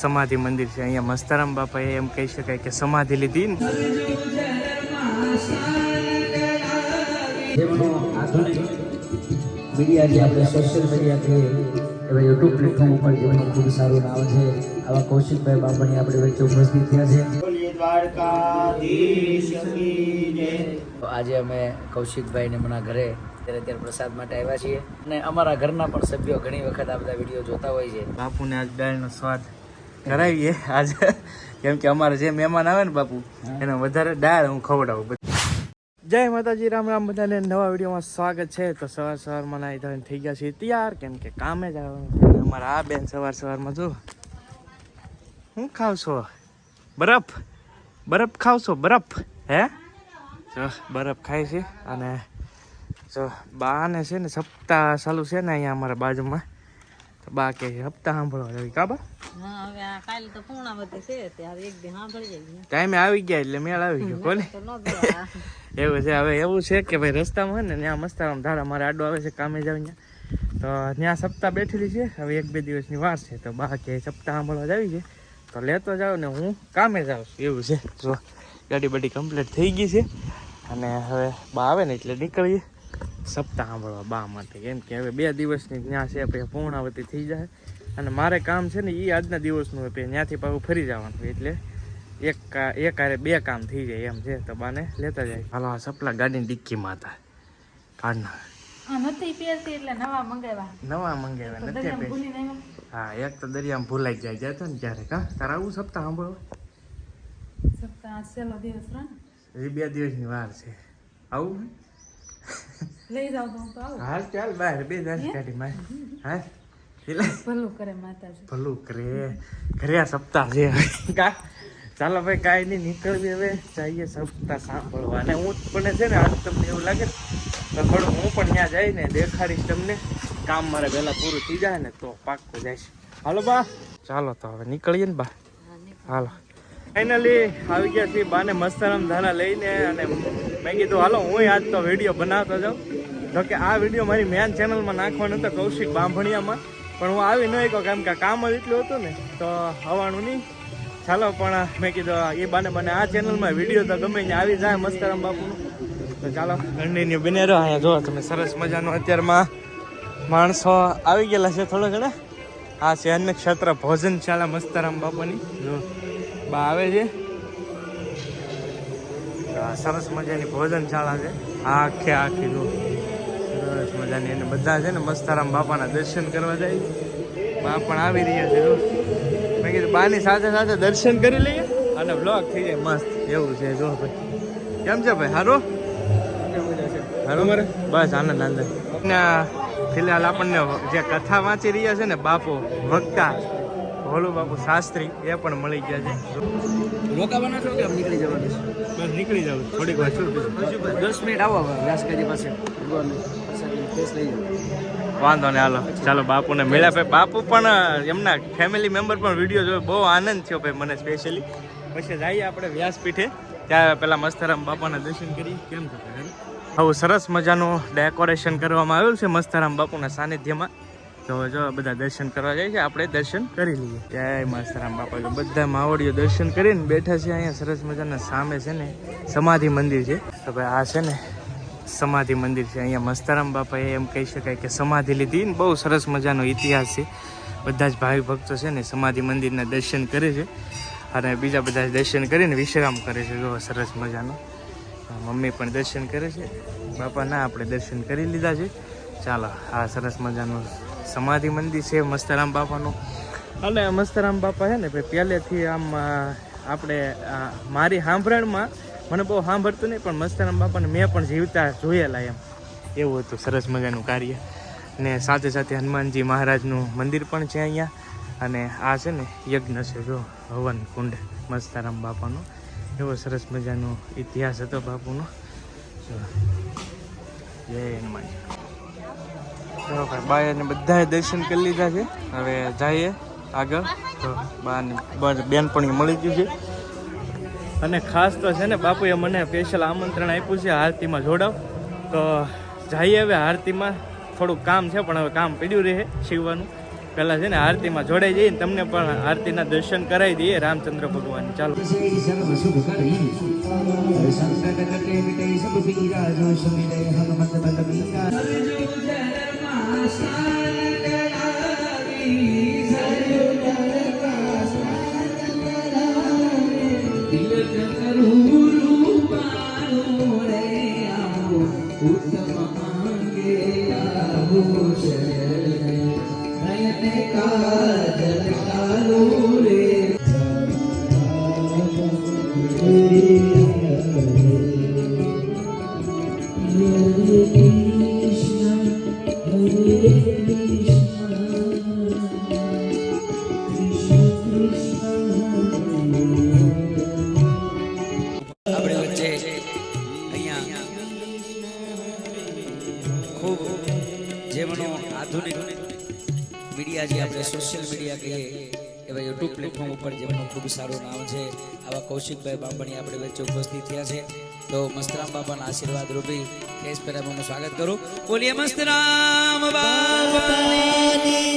સમાધિ મંદિર છે. અહીંયા મસ્તારામ બાપાએ એમ કહી શકાય કે સમાધિ લીધી ને. મીડિયા જે આપણે સોશિયલ મીડિયા એવા યુટ્યુબ પ્લેટફોર્મ ઉપર જેમનું ખૂબ સારું નામ છે આવા કૌશિકભાઈ બાપાની આપણે વચ્ચે ઉપસ્થિત થયા છે. આજે અમે કૌશિકભાઈને મના ઘરે ત્યારે ત્યારે પ્રસાદ માટે આવ્યા છીએ. અને અમારા ઘરના પણ સભ્યો ઘણી વખત આ બધા વીડિયો જોતા હોય છે. બાપુને આજ દાળનો સ્વાદ કરાવીએ. આજે કેમ કે અમારે જે મહેમાન આવે ને બાપુ એને વધારે દાળ હું ખવડાવું જય માતાજી રામ રામ બધાને નવા વિડીયોમાં સ્વાગત છે. તો સવાર સવારમાં નાઈ ધોઈને થઈ ગયા છે તૈયાર કેમ કે કામે જ આવવાનું અમારા આ બેન સવાર સવારમાં જો હું ખાવ છો? બરફ? બરફ ખાવ છો? બરફ? હે? જો બરફ ખાય છે. અને જો બાને છે ને સપ્તાહ ચાલુ છે ને અહીંયા અમારા બાજુમાં. બા? કે હપ્તા સાંભળવા જવી કાબા ટાઈમે આવી ગયા એટલે મેળ આવી ગયો કોને. એવું છે હવે એવું છે કે ભાઈ રસ્તામાં હોય ને ત્યાં મસ્ત આમ ધારા મારે આડો આવે છે કામે જાવ ત્યાં તો ત્યાં સપ્તાહ બેઠેલી છે હવે એક બે દિવસની વાર છે તો બા કે સપ્તાહ સાંભળવા જાવી છે. તો લેતો જાવ ને હું કામે જાઉં છું એવું છે. જો ગાડી બધી કમ્પ્લીટ થઈ ગઈ છે. અને હવે બા આવે ને એટલે નીકળીએ. સપ્તાહ સાંભળવા બા માટે. કેમ કે હવે બે દિવસની ત્યાં છે પછી પૂર્ણાવતી થઈ જાય. અને મારે કામ છે ને એ આજના દિવસનું પછી ત્યાંથી પાછું ફરી જવાનું એટલે એક એક હારે બે કામ થઈ જાય એમ છે તો બાને લેતા જાય. હાલો આ સપલા ગાડીની ડિક્કીમાં હતા કાઢના નવા મંગાવ્યા. નથી. હા એક તો દરિયામાં ભૂલાઈ જાય જતો ને ત્યારે કા તારા આવું સપ્તાહ સાંભળવા? સપ્તાહ છેલ્લો દિવસ એ બે દિવસની વાર છે. આવું લઈ જાવ તો હાલ ચાલ બહાર બે દસમાં હા ભલું કરે માતાજી. ભલું કરે. ઘરે સપ્તાહ છે કા? ચાલો ભાઈ કાંઈ નહીં નીકળવી હવે. જઈએ સપ્તાહ સાંભળવા. અને હું પણ છે ને આજ તમને એવું લાગે તો થોડું હું પણ ત્યાં જઈને દેખાડીશ તમને. કામ મારે પહેલાં પૂરું થઈ જાય ને તો પાક્કું જઈશ. હાલો બા. ચાલો તો હવે નીકળીએ ને બા. હાલો. ફાઇનલી આવી ગયા છીએ બાને મસ્તરામ ધારા લઈને અને મેં કીધું હાલો હું આજ તો વીડિયો બનાવતો જાઉં. જો કે આ વીડિયો મારી મેન ચેનલમાં નાખવાનો હતો કૌશિક બાંભણિયામાં. પણ હું આવી ન શક્યો કેમ કે કામ જ એટલું હતું ને તો આવવાનું નહીં. ચાલો પણ મેં કીધું એ બાને મને આ ચેનલમાં વીડિયો તો ગમે ત્યાં આવી જાય મસ્તરામ બાપુનું. તો ચાલો. કન્ટિન્યુ બને રહો અહીંયા. જો તમે સરસ મજાનું અત્યારમાં માણસો આવી ગયેલા છે થોડા ઘણા. આ છે અન્ય ક્ષેત્ર ભોજનશાળા મસ્તરામ બાપાની. જો. બા આવે છે. સરસ મજાની ભોજનશાળા છે. આ આખે આખી જો સરસ મજાની અને બધા છે ને મસ્તારામ બાપાના દર્શન કરવા જાય બા પણ આવી રહ્યા છે મેં કીધું બાની સાથે સાથે દર્શન કરી લઈએ. અને બ્લોગ થઈ જાય મસ્ત. એવું છે જો ભાઈ. કેમ છે ભાઈ? હારો? હારો? મારે બસ આનંદ આનંદ. ફિલહાલ આપણને જે કથા વાંચી રહ્યા છે ને બાપો વક્તા ભોલું બાપુ શાસ્ત્રી એ પણ મળી ગયા છે. રોકાવાના છો કે નીકળી જવાનું બસ નીકળી જાવ થોડીક વાર. દસ મિનિટ આવો વ્યાસકાજી પાસે. ભગવાનની વાંધો ને હાલો. ચાલો, બાપુને મળ્યા ભાઈ. બાપુ પણ એમના ફેમિલી મેમ્બર પણ વીડિયો જોયો. બહુ આનંદ થયો ભાઈ મને સ્પેશિયલી પછી જઈએ આપણે વ્યાસપીઠે. ત્યાં પેલા મસ્તરામ બાપાના દર્શન કરીએ. કેમ થતા આવું સરસ મજાનું ડેકોરેશન કરવામાં આવ્યું છે મસ્તરામ બાપુના સાનિધ્યમાં. તો જો, બધા દર્શન કરવા જાય છે. આપણે દર્શન કરી લઈએ. જય મસ્તરામ બાપા. જો, બધા માવડીઓ દર્શન કરીને બેઠા છે અહીંયા. સરસ મજાના સામે છે ને, સમાધિ મંદિર છે. તો ભાઈ આ છે ને સમાધિ મંદિર છે. અહીંયા મસ્તારામ બાપાએ એમ કહી શકાય કે સમાધિ લીધી ને બહુ સરસ મજાનો ઇતિહાસ છે. બધા જ ભાવિ ભક્તો છે ને સમાધિ મંદિરના દર્શન કરે છે અને બીજા બધા દર્શન કરીને વિશ્રામ કરે છે. જો સરસ મજાનો. મમ્મી પણ દર્શન કરે છે. બાપા ના આપણે દર્શન કરી લીધા છે. ચાલો, આ સરસ મજાનું સમાધિ મંદિર છે મસ્તારામ બાપાનું. અને મસ્તારામ બાપા છે ને ભાઈ, પહેલેથી આમ આપણે મારી સાંભળણમાં મને બહુ સાંભળતું નહીં, પણ મસ્તારામ બાપાને મેં પણ જીવતા જોયેલા એમ. એવું હતું, સરસ મજાનું કાર્ય. ને સાથે સાથે હનુમાનજી મહારાજનું મંદિર પણ છે અહીંયા. અને આ છે ને યજ્ઞ છે, જો, હવન કુંડ, મસ્તારામ બાપાનો. એવો સરસ મજાનો ઇતિહાસ હતો બાપુનો. જય હનુમાનજી. ચલો ભાઈ બાય બધાએ દર્શન કરી લીધા છે. હવે જઈએ આગળ. તો બાને બેનપણી મળી ગયું છે. અને ખાસ તો છે ને બાપુએ મને સ્પેશિયલ આમંત્રણ આપ્યું છે આરતીમાં જોડાવ. તો જઈએ હવે આરતીમાં. થોડુંક કામ છે, પણ હવે કામ પડ્યું રહે શીવવાનું. પહેલાં છે ને આરતીમાં જોડાઈ જઈએ તમને પણ આરતીના દર્શન કરાવી દઈએ રામચંદ્ર ભગવાન. ચાલો. ખૂબ જેમનો આધુનિક મીડિયા જે આપણે સોશિયલ મીડિયા કહીએ એવા યુટ્યુબ પ્લેટફોર્મ ઉપર જેમનું ખૂબ સારું નામ છે, આવા કૌશિકભાઈ બાંભણી આપણે વચ્ચે ઉપસ્થિત થયા છે. તો મસ્તરામ બાબાના આશીર્વાદ રૂપી કેસ પહેરાવાનું સ્વાગત કરું. બોલીએ મસ્તરામ બાબાની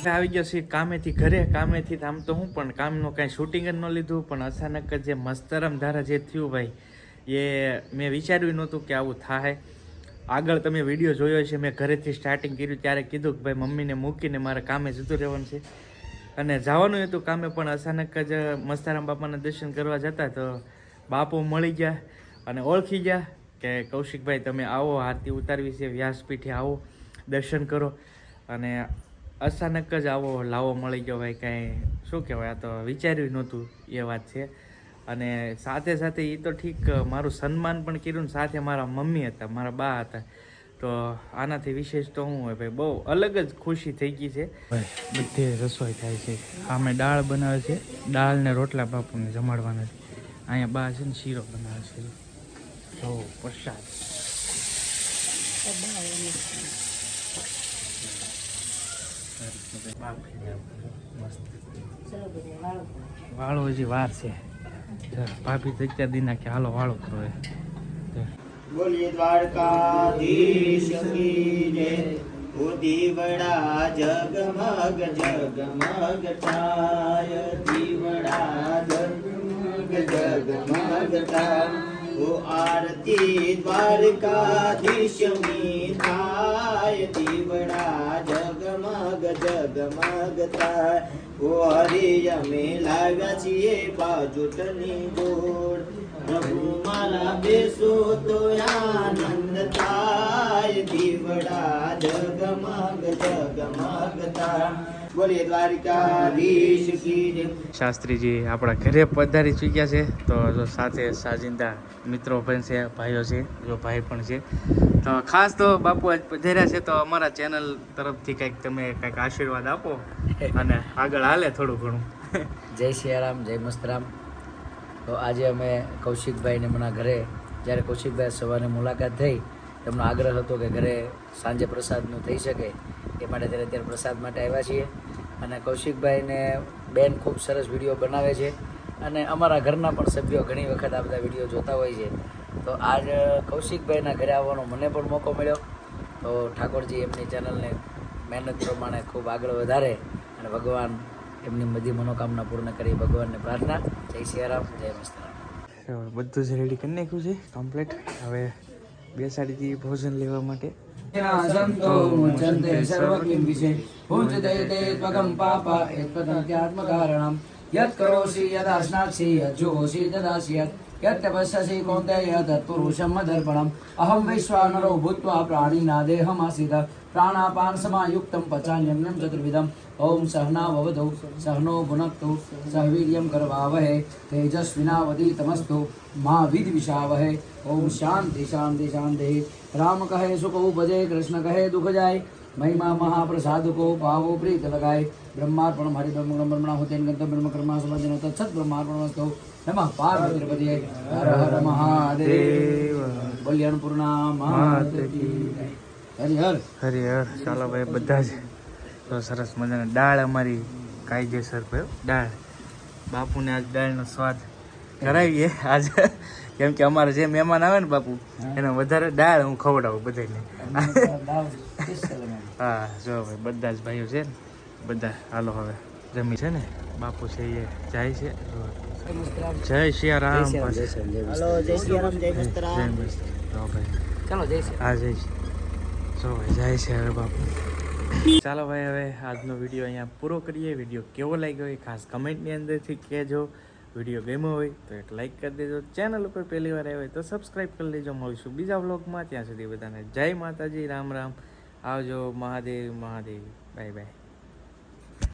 જય આવી ગયો છે કામેથી ઘરે, કામેથી આમ તો હું પણ કામનું કાંઈ શૂટિંગ જ ન લીધું, પણ અચાનક જે મસ્તરમ ધારા જે થયું ભાઈ એ મેં વિચાર્યું નહોતું કે આવું થાય. આગળ તમે વીડિયો જોયો છે મેં ઘરેથી સ્ટાર્ટિંગ કર્યું, ત્યારે કીધું કે ભાઈ મમ્મીને મૂકીને મારે કામે જતું રહેવાનું છે. અને જવાનું હતું કામે, પણ અચાનક જ મસ્તારામ બાપાના દર્શન કરવા જતા તો બાપુ મળી ગયા અને ઓળખી ગયા કે કૌશિકભાઈ તમે આવો, આરતી ઉતારવી છે, વ્યાસપીઠે આવો, દર્શન કરો. અને અચાનક જ આવો, લાવો મળી ગયો ભાઈ, કાંઈ શું કહેવાય, આ તો વિચાર્યું નહોતું એ વાત છે. અને સાથે સાથે એ તો ઠીક મારું સન્માન પણ કર્યું ને સાથે મારા મમ્મી હતા મારા બા હતા. તો આનાથી વિશેષ તો શું હોય ભાઈ બહુ અલગ જ ખુશી થઈ ગઈ છે. બધી રસોઈ થાય છે. આમે દાળ બનાવે છે દાળ ને રોટલા બાપુને જમાડવાના છે. અહીંયા બા છે ને શીરો બનાવે છે. તો પ્રસાદ. વાળો હજી વાર છે. ભાભી તો અત્યાર દી હાલો વાળો કરો બોલીએ દ્વારકાધીશ કી દીવડા જગમગ જગમગ થાય. દીવડા જગમગ જગમગ થાય. ઓ આરતી દ્વારકાધીશ મી થાય. દીવડા જગમગ જગમગ ઓ હરિ અમે લાવ્યા છીએ બાજુટની જોડ પ્રભુ મારા બેસો તો આનંદ થાય દીવડા જગમગ જગમગ થાય બોલીએ દ્વારિકાધીશ શાસ્ત્રીજી આપણા ઘરે પધારી ચૂક્યા છે. તો જો સાથે સાજિંદા મિત્રો પણ છે ભાઈઓ છે જો ભાઈ પણ છે. તો ખાસ તો બાપુ આજ પધાર્યા છે તો અમારા ચેનલ તરફથી કંઈક તમે કંઈક આશીર્વાદ આપો અને આગળ હાલે થોડું ઘણું. જય સિયારામ જય મસ્તરામ. તો આજે અમે કૌશિકભાઈને હમણાં ઘરે જ્યારે કૌશિકભાઈ સવારે મુલાકાત થઈ તેમનો આગ્રહ હતો કે ઘરે સાંજે પ્રસાદનું થઈ શકે એ માટે ત્યારે અત્યારે પ્રસાદ માટે આવ્યા છીએ. અને કૌશિકભાઈને બેન ખૂબ સરસ વીડિયો બનાવે છે. અને અમારા ઘરના પણ સભ્યો ઘણી વખત આ બધા વીડિયો જોતા હોય છે. તો આજ કૌશિકભાઈના ઘરે આવવાનો મને પણ મોકો મળ્યો. તો ઠાકોરજી એમની ચેનલને મહેનત પ્રમાણે ખૂબ આગળ વધારે અને ભગવાન એમની બધી મનોકામના પૂર્ણ કરી ભગવાનને પ્રાર્થના. જય સિયારામ, જય મસ્તરામ. બધું જ રેડી કરી નાખ્યું છે કમ્પ્લીટ હવે બેસાડી દઈએ ભોજન લેવા માટે. સંતો મુચંતે સર્વકિંપિશે પૂજતે તે ત્વગમ પાપ એત્પતંત્યાત્મકારણમ યत् કરોષि યદા સ્નાસि યજ્જોષि દદાસि યत् તત્પુરુષમ મદર્પણમ અહમ વૈશ્વાનરો ભૂત્વા પ્રાણીનાદેહમાસિત પ્રાણાપાન સમાયુક્તમ પચાન્યમ્યમ ચતુર્વિધમ ઓમ સહના ભવતુ સહનો ભુનક્તુ સહ વીર્યમ કરવાવહે તેજસ્વિનાવતીતમસ્તુ મા વિદ્વિષાવહે ઓમ શાંતિ શાંતિ શાંતિ રામ કહે સુખ ઉપજે કૃષ્ણ કહે દુઃખ જાય મહિમા મહાપ્રસાદ કો ભાવો પ્રીત લગાય. બ્રહ્માર્પણ હરિ બ્રહ્મ બ્રહ્મણા હોતેન ગંત બ્રહ્મ કર્મા સમાજનો તત્સત બ્રહ્માર્પણ વસ્તુ નમઃ પાર્વતીપતિ હર હર મહાદેવ. બોલ્ય અન્નપૂર્ણા માત કી જય. હર હરિહર ચાલો ભાઈ, બધા જ તો સરસ મજાની. દાળ અમારી કાયદેસર ભાઈ દાળ. બાપુને આજ દાળનો સ્વાદ કરાવીએ આજે કેમ કે અમારે જે મહેમાન આવે ને બાપુ એને વધારે દાળ હું ખવડાવું બધાને. હા જો ભાઈ બધા જ ભાઈઓ છે ને બધા હાલો હવે જમી છે ને બાપુ છે એ જાય છે. જય શ્રી રામ જય શ્રી રામ, જય ચાલો જય શ્રી હા જય શ્રી જો ભાઈ જાય છે હવે બાપુ. ચાલો ભાઈ હવે આજનો વીડિયો અહીંયા પૂરો કરીએ. વીડિયો કેવો લાગ્યો એ ખાસ કમેન્ટની અંદરથી કહેજો. વીડિયો ગમ્યો હોય તો એક લાઈક કરી દેજો. ચેનલ ઉપર પહેલી વાર આવ્યા હોય તો સબસ્ક્રાઈબ કરી લેજો. મળીશું બીજા વ્લોગમાં ત્યાં સુધી બધાને જય માતાજી. રામ રામ. આવજો મહાદેવ મહાદેવ. Bye bye